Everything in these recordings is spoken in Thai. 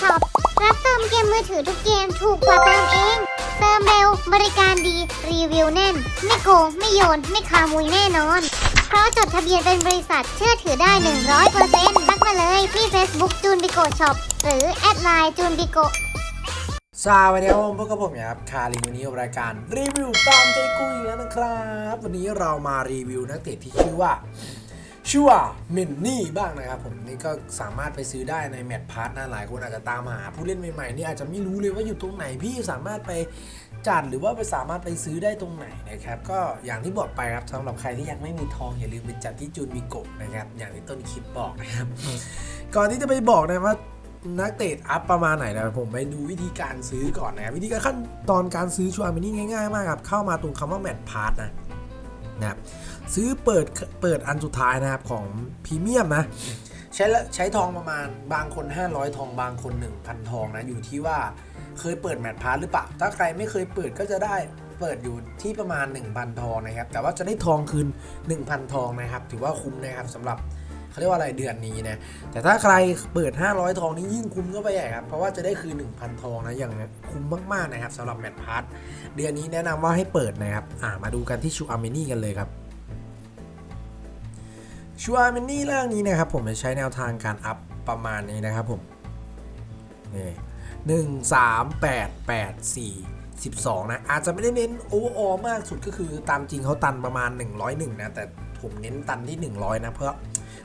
ช็อป รับเติมเกมมือถือทุกเกมถูกกว่าเติมเอง เติมเร็ว บริการดี รีวิวแน่น ไม่โกง ไม่โยน ไม่ขโมยแน่นอน เพราะจดทะเบียนเป็นบริษัทเชื่อถือได้ 100%ทักมาเลยที่ Facebook จูนบิโกช็อปหรือแอดไลน์จูนบิโกสวัสดีครับผมพวกกับผมครับคาริวันนี้รายการรีวิวตามใจกูอีแล้วนะครับ วันนี้เรามารีวิวนักเตะที่ชื่อว่า ชื่อว่าเมนนี่บ้างนะครับผมนี่ก็สามารถไปซื้อได้ในแมตช์พาร์ทนะหลายคนอาจจะตามหาผู้เล่นใหม่ๆนี่อาจจะไม่รู้เลยว่าอยู่ตรงไหนพี่สามารถไปจัดหรือว่าไปสามารถไปซื้อได้ตรงไหนนะครับก็อย่างที่บอกไปครับสำหรับใครที่ยังไม่มีทองอย่าลืมไปจัดที่จูนมิโกะนะครับอย่างที่ต้นคลิปบอกนะครับ ก่อนที่จะไปบอกนะว่านักเตะอัพประมาณไหนนะผมไปดูวิธีการซื้อก่อนนะวิธีการขั้นตอนการซื้อชัวร์มินี่ง่ายๆมากครับเข้ามาตรงคำว่าแมทพาร์ทนะนะครับ ซื้อเปิดเปิดอันสุดท้ายนะครับของพรีเมียมนะใช้ละใช้ทองประมาณบางคน 500 ทองบางคน 1,000 ทองนะอยู่ที่ว่าเคยเปิดแมทพาร์หรือเปล่าถ้าใครไม่เคยเปิดก็จะได้เปิดอยู่ที่ประมาณ 1,000 ทองนะครับ แต่ว่าจะได้ทองคืน 1,000 ทองนะครับ ถือว่าคุ้มนะครับสำหรับเขาเรียกว่าอะไรเดือนนี้นะ แต่ถ้าใครเปิด 500 ทองนี่ยิ่งคุ้มก็ไปใหญ่ครับ เพราะว่าจะได้คืน 1,000 ทองนะอย่างคุ้มมากๆนะครับสำหรับแมตช์พาร์ทเดือนนี้แนะนำว่าให้เปิดนะครับ อ่ามาดูกันที่ชูอาร์เมนี่กันเลยครับ ชูอาร์เมนี่ร่างนี้นะครับผมจะใช้แนวทางการอัพประมาณนี้นะครับผมนี่หนึ่งสามแปดแปดสี่สิบสองนะ อาจจะไม่ได้เน้นโอเวอร์ออมากสุดก็คือตามจริงเขาตันประมาณ 101 นะ แต่ผมเน้นตันที่ 100 นะ เพราะ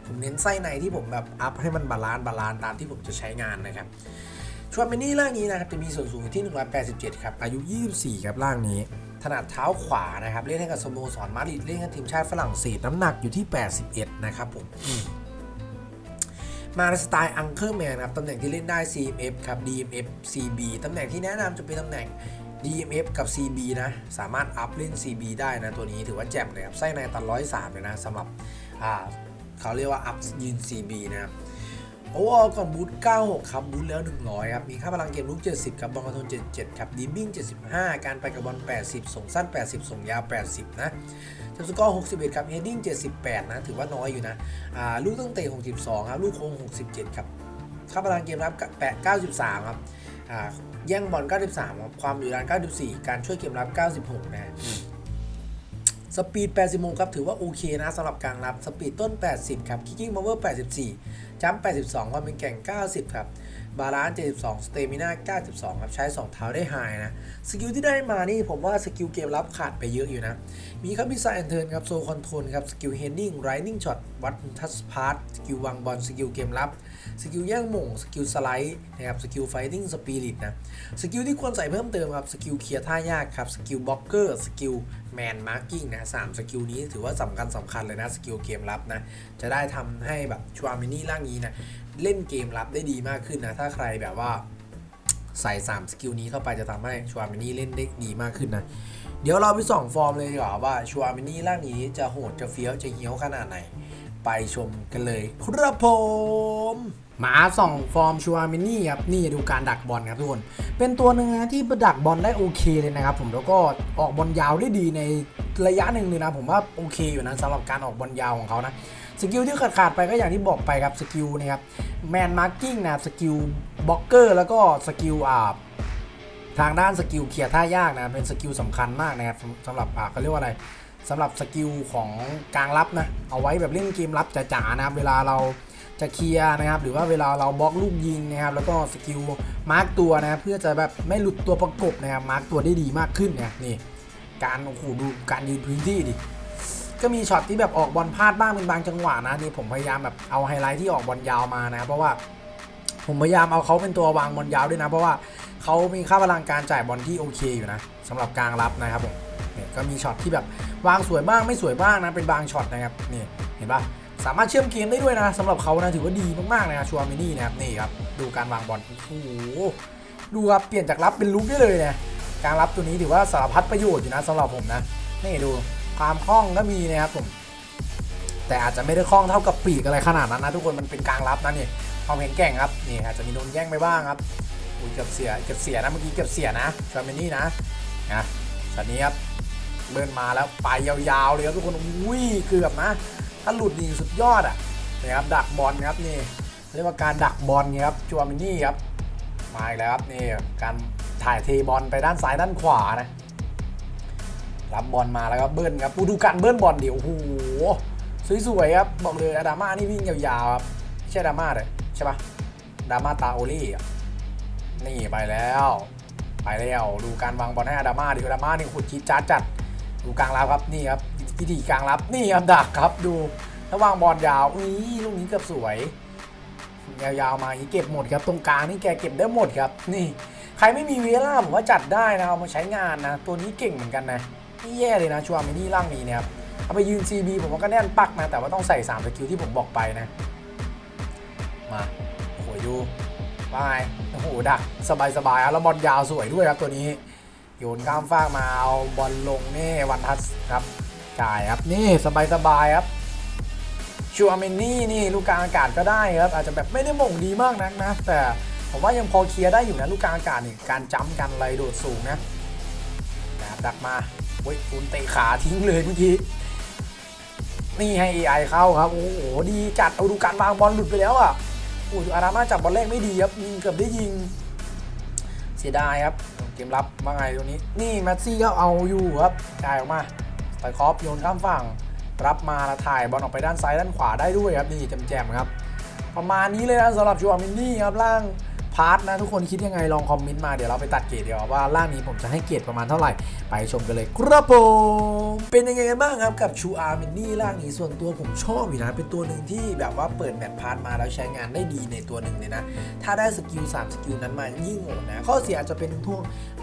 ผมเน้นไส้ในที่ผมแบบอัพให้มันบาลานซ์บาลานซ์ตามที่ผมจะใช้งานนะครับชวนเมนี่ร่างนี้นะครับจะมีส่วนสูงอยู่ที่ 187 ครับ อายุ 24 ครับร่างนี้ นัดเท้าขวานะครับ เล่นให้กับสโมสรมาดริดเล่นให้ทีมชาติฝรั่งเศสน้ำหนักอยู่ที่ 81 นะครับผมมาในสไตล์อังเคิลแมนครับตำแหน่งที่เล่นได้ CMF ครับ DMF CB ตำแหน่งที่แนะนำจะเป็นตำแหน่ง DMF กับ CB นะ สามารถอัพเล่น CB ได้นะ ตัวนี้ถือว่าแจ่มเลยครับ ไส้ในตัน103เลยนะสำหรับเขาเรียกว่าอัพยืน CB นะครับ โอเวอร์ก่อนบูท96 ครับบูทแล้ว 100 ครับ มีค่าพลังเกมลุก 70 ครับ บอลคอนโทรล77 ครับดีมบิ้ง75 การไปกับบอล 80 ส่งสั้น 80 ส่งยาว 80 นะจำสกอร์ 61 ครับเฮดดิ้ง 78 นะ ถือว่าน้อยอยู่นะ อ่า ลูกตั้งเตะ 62 ครับ ลูกโค้ง 67 ครับ ค่าพลังเกมรับ8 93 ครับ อ่า แย่งบอล 93 ครับ ความอยู่ด้าน94 การช่วยเกมรับ 96 นะสปีด86ครับ ถือว่าโอเคนะสำหรับกลางรับ สปีดต้น 80 ครับ คิกกิ้งพาวเวอร์ 84 จัมป์82 ความเป็นแก่ง 90 ครับ บาลานซ์ 72 สเตมิน่า 92 ครับ ใช้ 2 เท้าได้ไฮนะ สกิลที่ได้มานี่ผมว่าสกิลเกมรับขาดไปเยอะอยู่นะ มีครับมีไซแอนเทิร์นครับ โซคอนโทรลครับ สกิลเฮนนิ่งไรนิ่งช็อตวัดทัสพาร์ตสกิลวางบอล สกิลเกมรับ สกิลแย่งหม่งสกิลสไลด์นะครับสกิลไฟติ้งสปิริตนะสกิลที่ควรใส่เพิ่มเติมครับสกิลเคลียร์ท่ายากครับสกิลบล็อกเกอร์สกิลแมนมาร์กิ้งนะสามสกิลนี้ถือว่าสำคัญสำคัญเลยนะสกิลเกมรับนะจะได้ทำให้แบบชวามินี่ร่างนี้นะเล่นเกมรับได้ดีมากขึ้นนะถ้าใครแบบว่าใส่ 3 สกิลนี้เข้าไปจะทำให้ชวามินี่เล่นได้ดีมากขึ้นนะ เดี๋ยวเราไปส่องฟอร์มเลยดีกว่าว่าชวามินี่ร่างนี้จะโหดจะเฟี้ยวจะเหี้ยวขนาดไหน ไปชมกันเลย ครับผมมาส่องฟอร์มชัวมินี่ครับนี่ดูการดักบอลครับทุกคน เป็นตัวหนึ่งนะที่ดักบอลได้โอเคเลยนะครับผมแล้วก็ออกบอลยาวได้ดีในระยะหนึ่งเลยนะ ผมว่าโอเคอยู่นะสำหรับการออกบอลยาวของเขานะสกิลที่ขาดขาดไปก็อย่างที่บอกไปครับสกิลนะครับแมนมาร์กิ้งนะครับสกิลบล็อกเกอร์แล้วก็สกิลอ่าทางด้านสกิลเคลียร์ท่ายากนะเป็นสกิลสำคัญมากนะครับสำสำหรับอ่าเขาเรียกว่าอะไร สำหรับสกิลของกลางรับนะเอาไว้แบบเล่นเกมรับจ๋าๆนะครับเวลาเราจะเคลียร์นะครับ หรือว่าเวลาเราบล็อกลูกยิงนะครับ แล้วก็สกิลมาร์กตัวนะครับเพื่อจะแบบไม่หลุดตัวประกบนะครับมาร์กตัวได้ดีมากขึ้นเนี่ยนี่การโอ้โหดูการยืนพื้นที่ดิก็มีช็อตที่แบบออกบอลพลาดบ้างเป็นบางจังหวะนะนี่ผมพยายามแบบเอาไฮไลท์ที่ออกบอลยาวมานะเพราะว่าผมพยายามเอาเขาเป็นตัววางบอลยาวด้วยนะ เพราะว่าเขามีค่าพลังการจ่ายบอลที่โอเคอยู่นะสำหรับกลางรับนะครับผมก็มีช็อตที่แบบ วางสวยบ้างไม่สวยบ้างนะเป็นบางช็อตนะครับนี่เห็นปะสามารถเชื่อมเกมได้ด้วยนะสำหรับเขานะถือว่าดีมากๆนะชัวร์มินี่นะครับนี่ครับดูการวางบอลโอ้โหดูครับเปลี่ยนจากรับเป็นลุกได้เลยนี่ยการรับตัวนี้ถือว่าสารพัดประโยชน์อยู่นะสำหรับผมนะนี่ดูความคล่องก็มีนะครับผมแต่อาจจะไม่ได้คล่องเท่ากับปีกอะไรขนาดนั้นนะทุกคนมันเป็นกลางรับนะนี่ความแข็งแกร่งครับนี่อาจจะมีโดนแย่งไปบ้างครับอุ้ยเกือบเสียเกือบเสียนะเมื่อกี้เกือบเสียนะชาเมนี่นะนะช็อตนี้ครับ เบิร์นมาแล้วไปยาวๆเลยครับทุกคนอุ้ยเกือบนะ ถ้าหลุดนี่สุดยอดอะนี่ครับดักบอลครับนี่เรียกว่าการดักบอลนี่ครับจูอามินี่ครับมาอีกแล้วครับนี่การถ่ายเทบอลไปด้านซ้ายด้านขวานะรับบอลมาแล้วก็เบิ้ลครับดูการเบิ้ลบอลเดี๋ยวโอ้โหสวยๆครับบอกเลยอะดาม่านี่วิ่งยาวๆครับไม่ใช่ดาม่าเลยใช่ปะดาม่าตาโอลี่นี่ไปแล้ว ไปแล้วดูการวางบอลให้อาดาม่าดิอาดาม่านี่ขุดจีดจัดจัด ดูกลางรับครับนี่ครับวิธีกลางรับนี่ครับดักครับดูแล้ววางบอลยาวอุ้ยลูกนี้เกือบสวยยาวๆมาอย่างนี้เก็บหมดครับตรงกลางนี่แกเก็บได้หมดครับ นี่ ใครไม่มีเวล่าผมว่าจัดได้นะเอามาใช้งานนะ ตัวนี้เก่งเหมือนกันนะนี่แย่เลยนะชัวร์มินี่ร่างนี้เนี่ยครับเอาไปยืน CB ผมว่าก็แน่นปักนะ แต่ว่าต้องใส่3สกิลที่ผมบอกไปนะ มาโอ้โหดูไปโอ้โหดักสบายๆแล้วบอลยาวสวยด้วยครับตัวนี้ โยนข้ามฟากมาเอาบอลลงนี่วันทัสครับจ่ายครับนี่สบายๆครับชัวเมนนี่นี่ลูกกลางอากาศก็ได้ครับ อาจจะแบบไม่ได้มงดีมากนักนะ แต่ผมว่ายังพอเคลียร์ได้อยู่นะลูกกลางอากาศนี่การจ้ำกันอะไรโดดสูงนะนะดับดักมาเฮ้ยคุณเตะขาทิ้งเลยเมื่อกี้นี่ให้ AI เข้าครับ โอ้โหดีจัดเอาดูการวางบอลหลุดไปแล้วอะโอ้โหอารามาจับบอลแรกไม่ดีครับยิงเกือบได้ยิง เสียดายครับเกมรับว่าไงตรงนี้นี่แมตซี่ก็เอาอยู่ครับจ่ายออกมาสไตคอฟโยนข้ามฝั่ง รับมาแล้วถ่ายบอลออกไปด้านซ้ายด้านขวาได้ด้วยครับนี่แจมๆครับ ประมาณนี้เลยนะสำหรับชัวร์มินนี่ครับล่าง พาร์ทนะทุกคนคิดยังไงลองคอมเมนต์มาเดี๋ยวเราไปตัดเกรดเดี๋ยวว่าร่างนี้ผมจะให้เกรดประมาณเท่าไหร่ ไปชมกันเลยครับผมเป็นยังไงกันบ้างครับกับชูอาร์มินนี่ร่างนี้ส่วนตัวผมชอบอยู่นะเป็นตัวหนึ่งที่แบบว่าเปิดแมตช์พาร์ทมาแล้วใช้งานได้ดีในตัวหนึ่งเลยนะ ถ้าได้สกิล3สกิลนั้นมายิ่งโหดนะข้อเสียอาจจะเป็นพวก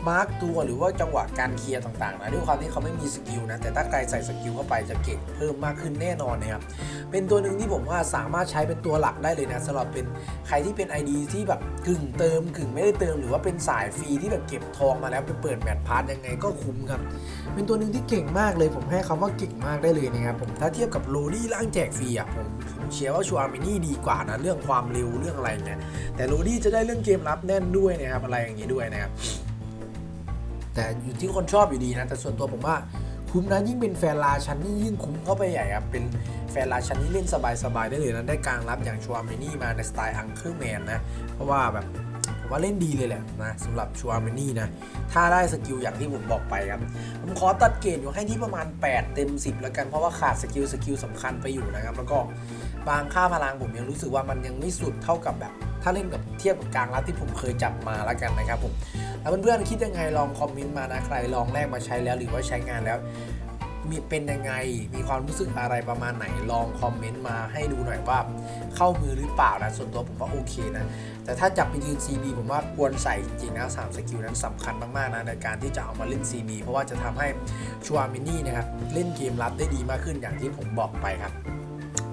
มาร์กตัวหรือว่าจังหวะการเคลียร์ต่างๆนะด้วยความที่เขาไม่มีสกิลนะแต่ถ้าใครใส่สกิลเข้าไปจะเก่งเพิ่มมากขึ้นแน่นอนนะครับเป็นตัวหนึ่งที่ผมว่าสามารถใช้เป็นตัวหลักได้เลยนะสำหรับเป็นใครที่เป็น ID ที่แบบกึ่งเติมกึ่งไม่ได้เติมหรือว่าเป็นสายฟรีที่แบบเก็บทองมาแล้วไปเปิดแมตช์พาร์ทยังไงก็คุ้มครับ เป็นตัวหนึ่งที่เก่งมากเลยผมให้คำว่าเก่งมากได้เลยนะครับผมถ้าเทียบกับโรดี้ร่างแจกฟรีอะผมผมเชียร์ว่าชัวร์มินี่ดีกว่านะเรื่องความเร็วเรื่องอะไรเนี่ยแต่โรดี้จะได้เรื่องเกมรับแน่นด้วยนะครับอะไรอย่างนี้ด้วยนะครับแต่อยู่ที่คนชอบอยู่ดีนะแต่ส่วนตัวผมว่า คุ้มนะยิ่งเป็นแฟนราชันนี่ยิ่งคุ้มเข้าไปใหญ่ครับเป็นแฟนราชันนี่เล่นสบายๆได้เลยนะได้กลางรับอย่างชัวร์มินี่มาในสไตล์อังเคิลแมนนะเพราะว่าแบบ ผมว่าเล่นดีเลยแหละนะสำหรับชัวร์มินี่นะ ถ้าได้สกิลอย่างที่ผมบอกไปครับ ผมขอตัดเกรดอยู่ให้ที่ประมาณ 8 เต็ม 10 แล้วกันเพราะว่าขาดสกิลสกิลสำคัญไปอยู่นะครับ แล้วก็บางค่าพลังผมยังรู้สึกว่ามันยังไม่สุดเท่ากับแบบ ถ้าเล่นกับเทียบกับกลางรับที่ผมเคยจับมาแล้วกันนะครับผมแล้วเพื่อนๆคิดยังไงลองคอมเมนต์มานะใครลองแรกมาใช้แล้วหรือว่าใช้งานแล้ว มีเป็นยังไง มีความรู้สึกอะไรประมาณไหนลองคอมเมนต์มาให้ดูหน่อยว่า เข้ามือหรือเปล่านะส่วนตัวผมว่าโอเคนะ แต่ถ้าจับไปยืน CB ผมว่าควรใส่จริงๆนะสามสกิลนั้นสำคัญมากๆนะในการที่จะเอามาเล่น CB เพราะว่าจะทำให้ชัวร์มินี่นะครับเล่นเกมรับได้ดีมากขึ้นอย่างที่ผมบอกไปครับ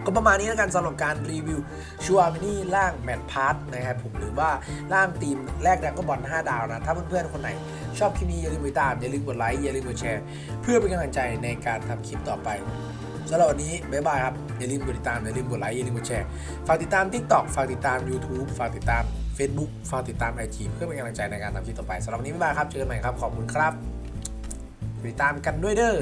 ก็ประมาณนี้แล้วกันสำหรับการรีวิวชัวร์มินี่ล่างแมตพาร์ทนะครับผมหรือว่าล่างทีมแรกแรกก็บอล5 ดาวนะ ถ้าเพื่อนๆ คนไหน ชอบคลิปนี้อย่าลืมไปตามอย่าลืมกดไลค์อย่าลืมกดแชร์ เพื่อเป็นกำลังใจในการทำคลิปต่อไปสำหรับวันนี้บ๊ายบายครับ อย่าลืมกดติดตาม อย่าลืมกดไลค์อย่าลืมกดแชร์ ฝากติดตาม TikTok ฝากติดตาม YouTube ฝากติดตาม Facebook ฝากติดตาม IG เพื่อเป็นกำลังใจในการทำคลิปต่อไปสำหรับวันนี้บ๊ายบายครับเจอกันใหม่ครับขอบคุณครับติดตามกันด้วยเด้อ